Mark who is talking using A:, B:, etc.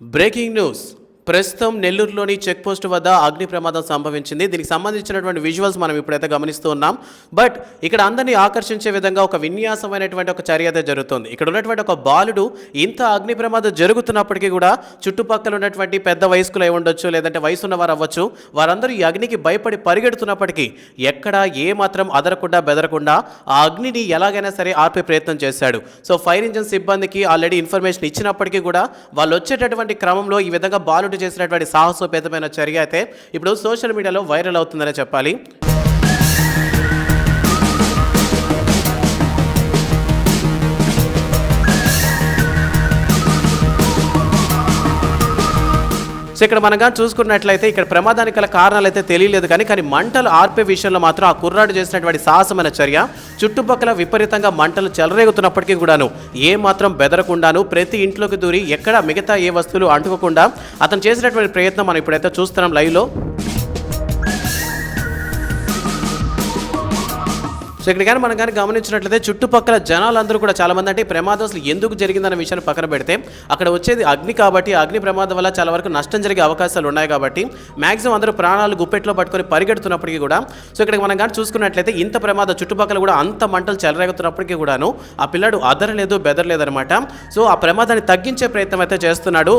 A: Breaking news ప్రస్తుతం నెల్లూరులోని check post వద్ద అగ్ని ప్రమాదం సంభవించింది. దీనికి సంబంధించినటువంటి విజువల్స్ మనం ఇప్పుడైతే గమనిస్తూ ఉన్నాం. బట్ ఇక్కడ అందరినీ ఆకర్షించే విధంగా ఒక విన్యాసమైనటువంటి ఒక చర్య అయితే జరుగుతుంది. ఇక్కడ ఉన్నటువంటి ఒక బాలుడు ఇంత అగ్ని ప్రమాదం జరుగుతున్నప్పటికీ కూడా చుట్టుపక్కల ఉన్నటువంటి పెద్ద వయస్కులు అయి ఉండొచ్చు లేదంటే వయసు ఉన్నవారు అవ్వచ్చు. వారందరూ ఈ అగ్నికి భయపడి పరిగెడుతున్నప్పటికీ ఎక్కడ ఏ మాత్రం అదరకుండా బెదరకుండా ఆ అగ్నిని ఎలాగైనా సరే ఆపే ప్రయత్నం చేశాడు. సో ఫైర్ ఇంజిన్ సిబ్బందికి ఆల్రెడీ ఇన్ఫర్మేషన్ ఇచ్చినప్పటికీ కూడా వాళ్ళు వచ్చేటటువంటి క్రమంలో ఈ విధంగా బాలుడు చేసినటువంటి సాహసోపేతమైన చర్య అయితే ఇప్పుడు సోషల్ మీడియాలో వైరల్ అవుతుందనే చెప్పాలి. సో ఇక్కడ మనం కానీ చూసుకున్నట్లయితే ఇక్కడ ప్రమాదానికి గల కారణాలు అయితే తెలియలేదు కానీ కానీ మంటలు ఆర్పే విషయంలో మాత్రం ఆ కుర్రాడు చేసినటువంటి సాహసమైన చర్య. చుట్టుపక్కల విపరీతంగా మంటలు చెలరేగుతున్నప్పటికీ కూడాను ఏ మాత్రం బెదరకుండాను ప్రతి ఇంట్లోకి దూరి ఎక్కడ మిగతా ఏ వస్తువులు అంటుకోకుండా అతను చేసినటువంటి ప్రయత్నం మనం ఇప్పుడైతే చూస్తున్నాం లైవ్లో. సో ఇక్కడ కానీ మనం కానీ గమనించినట్లయితే చుట్టుపక్కల జనాలందరూ కూడా చాలామంది అంటే ప్రమాదం అసలు ఎందుకు జరిగిందన్న విషయాన్ని పక్కన పెడితే అక్కడ వచ్చేది అగ్ని కాబట్టి అగ్ని ప్రమాదం వల్ల చాలా వరకు నష్టం జరిగే అవకాశాలు ఉన్నాయి కాబట్టి మ్యాక్సిమం అందరూ ప్రాణాలు గుప్పెట్లో పట్టుకొని పరిగెడుతున్నప్పటికీ కూడా సో ఇక్కడ మనం కానీ చూసుకున్నట్లయితే ఇంత ప్రమాదం చుట్టుపక్కల కూడా అంత మంటలు చెలరేగుతున్నప్పటికీ కూడాను ఆ పిల్లాడు అదరలేదు బెదరలేదు అనమాట సో ఆ ప్రమాదాన్ని తగ్గించే ప్రయత్నం అయితే చేస్తున్నాడు.